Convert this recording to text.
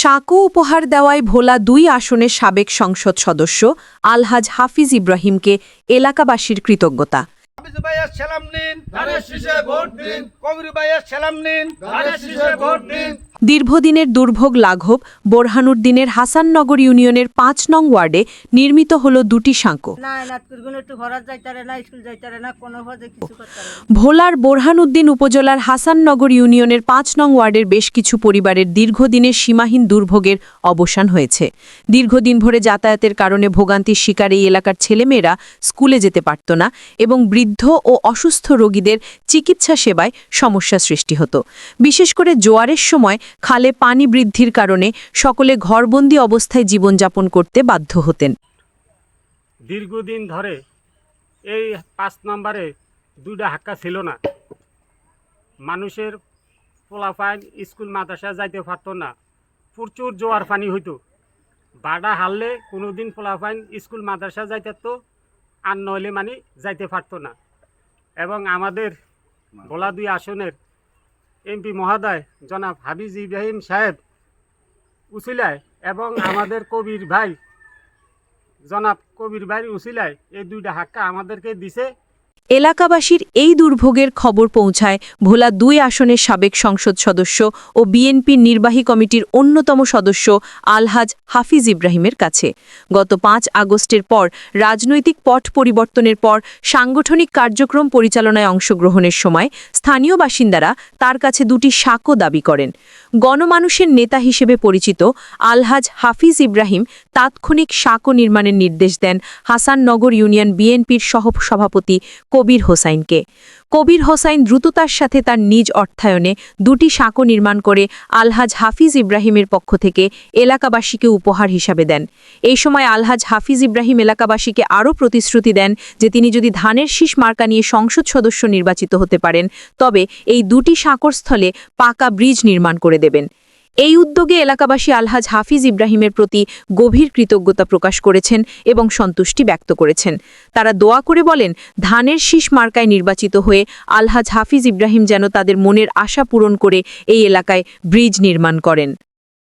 সাঁকো উপহার দেওয়ায় ভোলা দুই আসনের সাবেক সংসদ সদস্য আলহাজ হাফিজ ইব্রাহিমকে এলাকাবাসীর কৃতজ্ঞতা। নিন ভোট কবির নিন ভোট দীর্ঘদিনের দুর্ভোগ লাঘব বোরহানুদ্দিনের হাসাননগর ইউনিয়নের পাঁচ নং ওয়ার্ডে নির্মিত হল দুটি সাঁকো। ভোলার বোরহানুদ্দিন উপজেলার হাসাননগর ইউনিয়নের পাঁচ নং ওয়ার্ডের বেশ কিছু পরিবারের দীর্ঘদিনের সীমাহীন দুর্ভোগের অবসান হয়েছে। দীর্ঘদিন ভরে যাতায়াতের কারণে ভোগান্তির শিকার এই এলাকার ছেলেমেয়েরা স্কুলে যেতে পারত না এবং বৃদ্ধ ও অসুস্থ রোগীদের চিকিৎসা সেবায় সমস্যা সৃষ্টি হতো। বিশেষ করে জোয়ারের সময় খালে পানি বৃদ্ধির কারণে সকলে ঘরবন্দি অবস্থায় জীবনযাপন করতে বাধ্য হতেন। দীর্ঘদিন ধরে এই পাঁচ নম্বরে দুইটা হাক্কা ছিল না। মানুষের পোলাপাইন স্কুল মাদ্রাসা যাইতে পারতো না। প্রচুর জোয়ার পানি হইতো। বাড়া হারলে কোনোদিন পোলাপাইন স্কুল মাদ্রাসা যাইতে তো আর নইলে মানে যাইতে পারতো না। এবং আমাদের বলা দুই আসনের এমপি মহোদয়, জনাব হাবিজ ইব্রাহিম সাহেব উচিলায় এবং আমাদের কবির ভাই, জনাব কবির ভাই উসিলায়, এই দুইটা হাক্কা আমাদেরকে দিছে। এলাকাবাসীর এই দুর্ভোগের খবর পৌঁছায় ভোলা দুই আসনের সাবেক সংসদ সদস্য ও বিএনপির নির্বাহী কমিটির অন্যতম সদস্য আলহাজ হাফিজ ইব্রাহিমের কাছে। গত পাঁচ আগস্টের পর রাজনৈতিক পট পরিবর্তনের পর সাংগঠনিক কার্যক্রম পরিচালনায় অংশগ্রহণের সময় স্থানীয় বাসিন্দারা তার কাছে দুটি সাঁকো দাবি করেন। গণমানুষের নেতা হিসেবে পরিচিত আলহাজ হাফিজ ইব্রাহিম তাৎক্ষণিক সাঁকো নির্মাণের নির্দেশ দেন হাসাননগর ইউনিয়ন বিএনপির সহসভাপতি কবির হোসাইনকে। কবির হোসাইন দ্রুততার সাথে তার নিজ অর্থায়নে দুটি সাঁকো নির্মাণ করে আলহাজ হাফিজ ইব্রাহিমের পক্ষ থেকে এলাকাবাসীকে উপহার হিসাবে দেন। এই সময় আলহাজ হাফিজ ইব্রাহিম এলাকাবাসীকে আরও প্রতিশ্রুতি দেন যে তিনি যদি ধানের শীষ মার্কা নিয়ে সংসদ সদস্য নির্বাচিত হতে পারেন, তবে এই দুটি সাঁকোর স্থলে পাকা ব্রিজ নির্মাণ করে দেবেন। এই উদ্যোগে এলাকাবাসী আলহাজ হাফিজ ইব্রাহিমের প্রতি গভীর কৃতজ্ঞতা প্রকাশ করেছেন এবং সন্তুষ্টি ব্যক্ত করেছেন। তারা দোয়া করে বলেন, ধানের শীষ মার্কায় নির্বাচিত হয়ে আলহাজ হাফিজ ইব্রাহিম যেন তাদের মনের আশা পূরণ করে এই এলাকায় ব্রিজ নির্মাণ করেন।